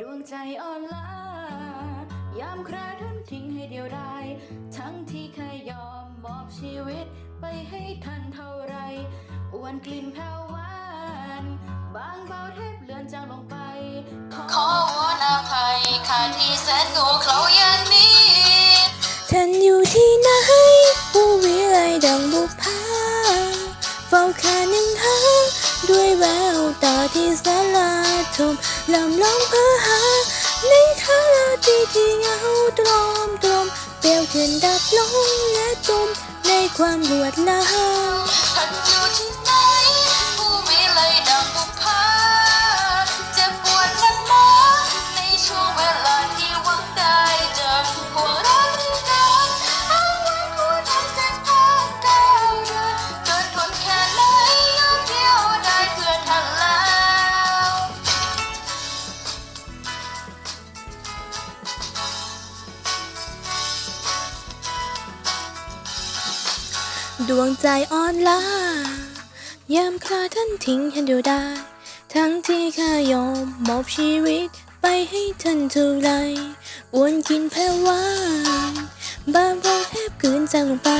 ดวงใจอ่อนล้ายามใครท่านทิ้งให้เดียวดายทั้งที่เคยยอมมอบชีวิต ไปให้ทันเท่าไรอวนกลิ่นแผ่วหวานบางเบาแทบเลือนจางลงไป ขอวอนอภัยข้าที่แสนโง่เขลาอย่างนี้ท่านอยู่ที่ไหนผู้วิไลดังบุพาเฝ้าคาหนึ่งหาด้วยแวว ตาที่สลาทมลำลองเพื่อหาในทาราตีที่เงาตรอมตรมเปลวเทียนดับลงและจมในความรวดลาว ดวงใจอ่อนล้ายามคาท่านทิ้งฉันอยู่ได้ ทั้งที่ข้ายอมมอบชีวิตไปให้ท่านเท่าไรอ้วนกินแพ้วานบางพงแทบกืนจางลงไป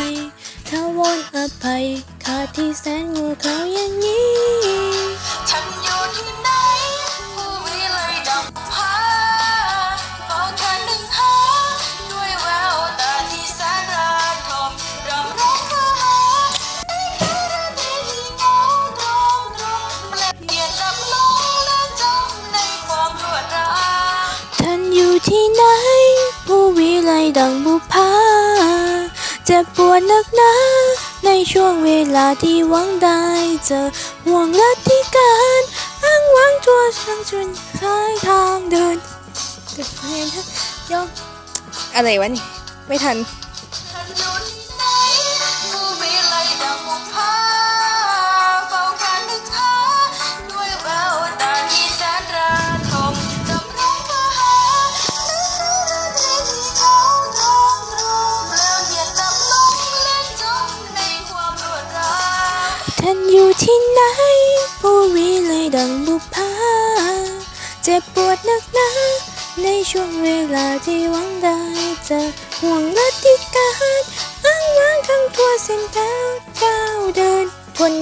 ถ้าวอนอภัยขาที่แสนงูเขาอย่างนี้ ผู้วิไลดังบุพาเจ็บปวดนักหนาในช่วงเวลาที่หวังได้เจอห่วงรักที่การอ้างหวังทั่วทั้งจนคล้ายทางเดินเกิดเรียนทักยอมอะไรวะนี่ ไม่ทัน อยู่ที่ไหน ผู้วิเลยดังบุพาเจ็บปวดนักหนาในช่วงเวลาที่หวังได้จอห่วงและที่การอ้างว้างทั้งทั่วเส้นทางก้าวเดินทน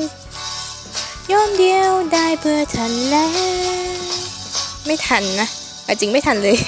ยอมเดียวได้เพื่อทันแล้ว ไม่ทันนะจริงไม่ทันเลย